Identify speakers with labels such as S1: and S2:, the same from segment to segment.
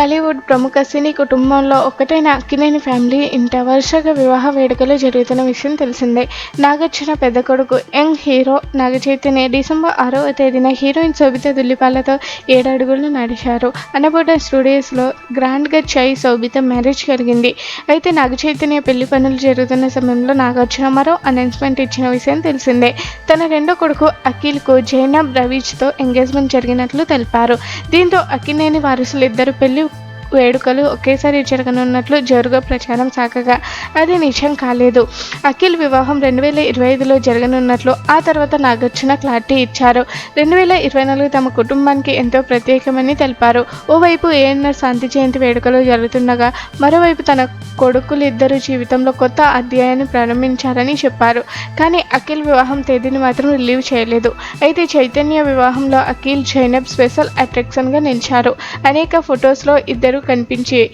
S1: టాలీవుడ్ ప్రముఖ సినీ కుటుంబంలో ఒకటైన అక్కినేని ఫ్యామిలీ ఇంట వరుసగా వివాహ వేడుకలు జరుగుతున్న విషయం తెలిసిందే. నాగార్జున పెద్ద కొడుకు young hero Naga Chaitanya December ఆరవ తేదీన హీరోయిన్ శోభిత దుల్లిపాలతో ఏడడుగులు నడిచారు. అన్నపూర్ణ స్టూడియోస్లో గ్రాండ్గా చై శోభిత మ్యారేజ్ జరిగింది. అయితే నాగ చైతన్య పెళ్ళి పనులు జరుగుతున్న సమయంలో నాగార్జున మరో అనౌన్స్మెంట్ ఇచ్చిన విషయం తెలిసిందే. తన రెండో కొడుకు అఖిల్కు జైనబ్ రవీజ్తో ఎంగేజ్మెంట్ జరిగినట్లు తెలిపారు. దీంతో అక్కినేని వారసులు ఇద్దరు పెళ్ళి వేడుకలు ఒకేసారి జరగనున్నట్లు జోరుగా ప్రచారం సాగగా. అది నిజం కాలేదు. అఖిల్ వివాహం రెండు వేల ఇరవై ఐదులో జరగనున్నట్లు ఆ తర్వాత నాగార్జున క్లారిటీ ఇచ్చారు. రెండు వేల ఇరవై నాలుగు తమ కుటుంబానికి ఎంతో ప్రత్యేకమని తెలిపారు. ఓవైపు ఏఎన్ఆర్ శాంతి జయంతి వేడుకలు జరుగుతుండగా మరోవైపు తన కొడుకులిద్దరు జీవితంలో కొత్త అధ్యాయాన్ని ప్రారంభించారని చెప్పారు. కానీ అఖిల్ వివాహం తేదీని మాత్రం రిలీవ్ చేయలేదు. అయితే చైతన్య వివాహంలో అఖిల్ జైనబ్ స్పెషల్ అట్రాక్షన్గా నిలిచారు. అనేక ఫొటోస్లో ఇద్దరు కనిపించి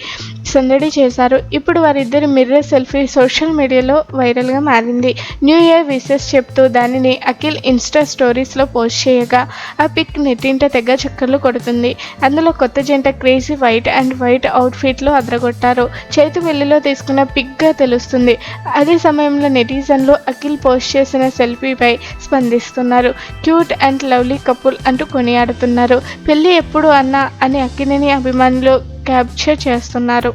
S1: సందడి చేశారు. ఇప్పుడు వారిద్దరి మిర్రర్ సెల్ఫీ సోషల్ మీడియాలో వైరల్గా మారింది. న్యూ ఇయర్ విషెస్ చెప్తూ దానిని అఖిల్ ఇన్స్టా స్టోరీస్లో పోస్ట్ చేయగా ఆ పిక్ నెట్టింట తెగ చక్కర్లు కొడుతుంది. అందులో కొత్త జంట క్రేజీ వైట్ అండ్ వైట్ అవుట్ఫిట్లో అదరగొట్టారు. చేతి వెల్లిలో తీసుకున్న పిక్గా తెలుస్తుంది. అదే సమయంలో నెటిజన్లు అఖిల్ పోస్ట్ చేసిన సెల్ఫీపై స్పందిస్తున్నారు. క్యూట్ అండ్ లవ్లీ కపుల్ అంటూ కొనియాడుతున్నారు. పెళ్ళి ఎప్పుడు అన్నా అని అక్కినేని అభిమానులు క్యాప్చర్ చేస్తున్నారు.